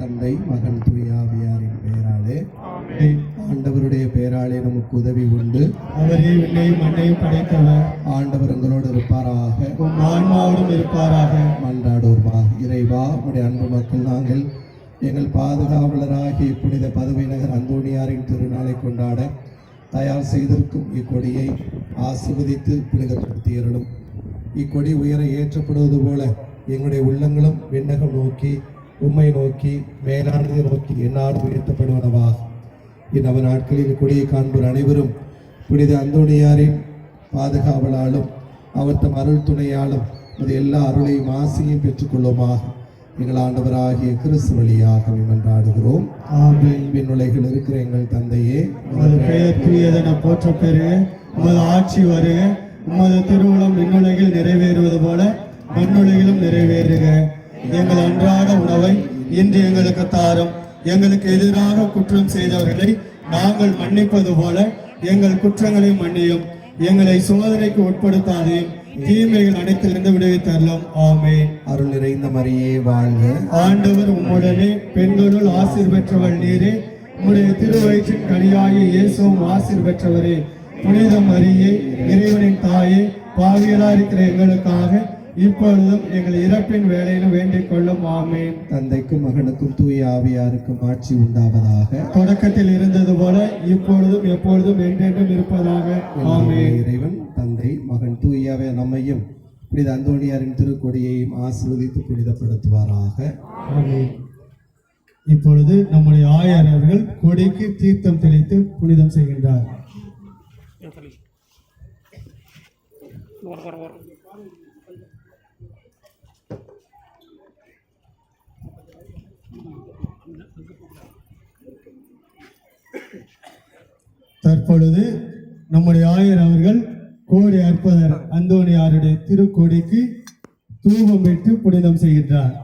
தந்தை மகன் தூயாவியாரின் பெயராலே. ஆண்டவருடைய பெயராலே நமக்கு உதவி உண்டு. அவரே விண்ணையும் மண்ணையும் படைத்தவர். ஆண்டவர் எங்களோடு இருப்பாராக. ஆன்மாவோடும் இருப்பாராக. மன்றாடுவோமா இறைவா உடைய அன்பு மக்கள் நாங்கள் எங்கள் பாதுகாவலராகிய புனித பதவி நகர் அந்தோணியாரின் திருநாளை கொண்டாட தயார் செய்திருக்கும் இக்கொடியை ஆசிர்வதித்து புனிதப்படுத்தியருளும் இக்கொடி உயர ஏற்றப்படுவது போல எங்களுடைய உள்ளங்களும் விண்ணகம் நோக்கி உம்மை நோக்கி மேலானதை நோக்கி எந்நாளும் உயர்த்தப்படுவனவாக இந்நவ நாட்களில் கொடியை காண்போர் அனைவரும் புனித அந்தோணியாரின் பாதுகாவலாலும் அவர் தம் அருள் துணையாலும் அது எல்லா அருளையும் ஆசையும் பெற்றுக்கொள்ளுமாக எங்கள் ஆண்டவராகிய கிறிஸ்து வழியாக மன்றாடுகிறோம். விண்ணுலைகள் இருக்கிற எங்கள் தந்தையே உமது பெயர் தூயதென போற்ற பெருக உமது ஆட்சி வருக உமது திருவுளம் விண்ணுலகில் நிறைவேறுவது போல மண்ணுலகிலும் நிறைவேறுக. எங்கள் அன்றாட உணவை இன்று எங்களுக்கு தாரும். எங்களுக்கு எதிராக குற்றம் செய்தவர்களை நாங்கள் மன்னிப்பது போல எங்கள் குற்றங்களை மன்னியும். எங்களை சோதனைக்கு உட்படுத்தாதேயும் தீமைகள் அனைத்திலிருந்து விடுவித்தரலாம் ஆமென். அருள் நிறைந்த மரியே வாழ்க. ஆண்டவர் உம்முடனே பெண்களுள் ஆசீர் பெற்றவள் நீரே. உம்முடைய திருவயிற்றின் கனியாகிய இயேசுவும் ஆசீர் பெற்றவரே. புனித மரியே இறைவனின் தாயே பாவியலா இருக்கிற எங்களுக்காக இப்பொழுதும் எங்கள் இறப்பின் வேலையிலும் வேண்டிக் கொள்ளும். ஆமேன். தந்தைக்கும் மகனுக்கும் தூய ஆவியாருக்கும் ஆட்சி உண்டாவதாக. தொடக்கத்தில் இருந்தது போல இப்பொழுதும் எப்பொழுதும் என்றென்றும் இருப்பதாக. ஆமேன். இறைவன் தந்தை மகன் தூயாவே நம்மையும் புனித அந்தோணியாரின் திருக்கொடியையும் ஆசீர்வதித்து புனிதப்படுத்துவாராக. ஆமென். இப்பொழுது நம்முடைய ஆயர் அவர்கள் கொடிக்கு தீர்த்தம் தெளித்து புனிதம் செய்கின்றார். தற்பொழுது நம்முடைய ஆயர் அவர்கள் கோடி அற்புதர் அந்தோணியாருடைய திருக்கோடிக்கு தூபம் விட்டு புனிதம் செய்கின்றார்.